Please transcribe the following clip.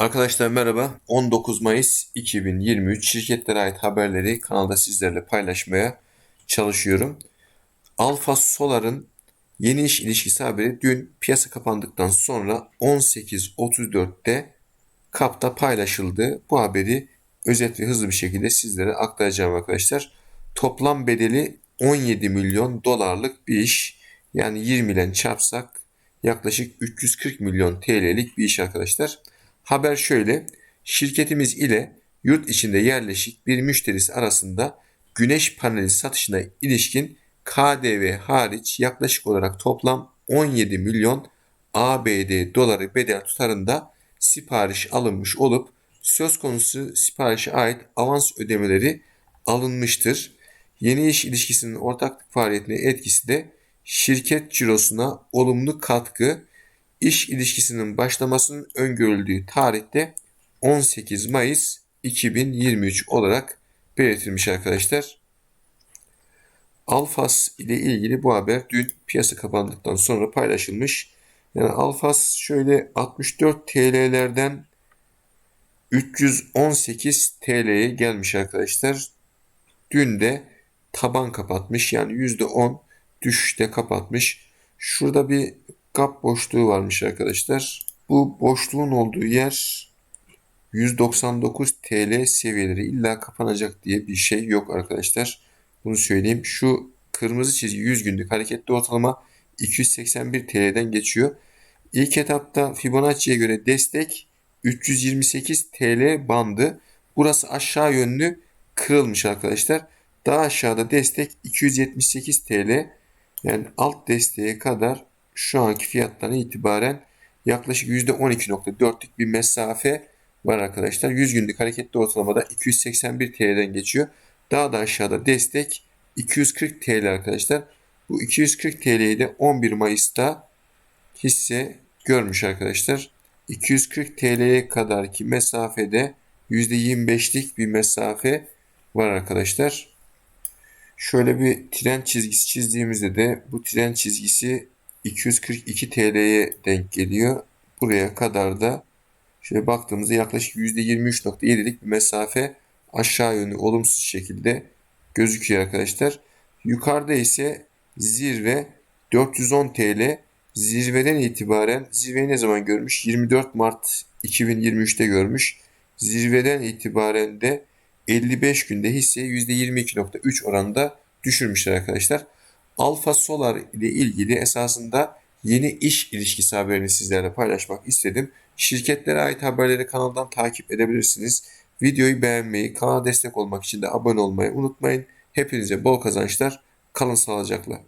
Arkadaşlar merhaba. 19 Mayıs 2023 şirketlere ait haberleri kanalda sizlerle paylaşmaya çalışıyorum. Alfa Solar'ın yeni iş ilişkisi haberi dün piyasa kapandıktan sonra 18.34'te kapta paylaşıldı. Bu haberi özet ve hızlı bir şekilde sizlere aktaracağım arkadaşlar. Toplam bedeli 17 milyon dolarlık bir iş. Yani 20 ile çarpsak yaklaşık 340 milyon TL'lik bir iş arkadaşlar. Haber şöyle. Şirketimiz ile yurt içinde yerleşik bir müşterisi arasında güneş paneli satışına ilişkin KDV hariç yaklaşık olarak toplam 17 milyon ABD doları bedel tutarında sipariş alınmış olup söz konusu siparişe ait avans ödemeleri alınmıştır. Yeni iş ilişkisinin ortaklık faaliyetine etkisi de şirket cirosuna olumlu katkı iş ilişkisinin başlamasının öngörüldüğü tarihte 18 Mayıs 2023 olarak belirtilmiş arkadaşlar. Alfas ile ilgili bu haber dün piyasa kapandıktan sonra paylaşılmış. Yani Alfas şöyle 64 TL'lerden 318 TL'ye gelmiş arkadaşlar. Dün de taban kapatmış yani %10 düşüşte kapatmış. Şurada bir gap boşluğu varmış arkadaşlar. Bu boşluğun olduğu yer 199 TL seviyeleri illa kapanacak diye bir şey yok arkadaşlar. Bunu söyleyeyim. Şu kırmızı çizgi 100 günlük hareketli ortalama 281 TL'den geçiyor. İlk etapta Fibonacci'ye göre destek 328 TL bandı. Burası aşağı yönlü kırılmış arkadaşlar. Daha aşağıda destek 278 TL. Yani alt desteğe kadar şu anki fiyattan itibaren yaklaşık %12.4'lük bir mesafe var arkadaşlar. 100 günlük hareketli ortalamada 281 TL'den geçiyor. Daha da aşağıda destek 240 TL arkadaşlar. Bu 240 TL'yi de 11 Mayıs'ta hisse görmüş arkadaşlar. 240 TL'ye kadarki mesafede %25'lik bir mesafe var arkadaşlar. Şöyle bir tren çizgisi çizdiğimizde de bu tren çizgisi 242 TL'ye denk geliyor. Buraya kadar da şöyle baktığımızda yaklaşık %23.7'lik bir mesafe aşağı yönlü olumsuz şekilde gözüküyor arkadaşlar. Yukarıda ise zirve 410 TL. Zirveden itibaren zirveyi ne zaman görmüş? 24 Mart 2023'te görmüş. Zirveden itibaren de 55 günde hisseyi %22.3 oranında düşürmüşler arkadaşlar. Alfa Solar ile ilgili esasında yeni iş ilişkisi haberini sizlerle paylaşmak istedim. Şirketlere ait haberleri kanaldan takip edebilirsiniz. Videoyu beğenmeyi, kanala destek olmak için de abone olmayı unutmayın. Hepinize bol kazançlar. Kalın sağlıcakla.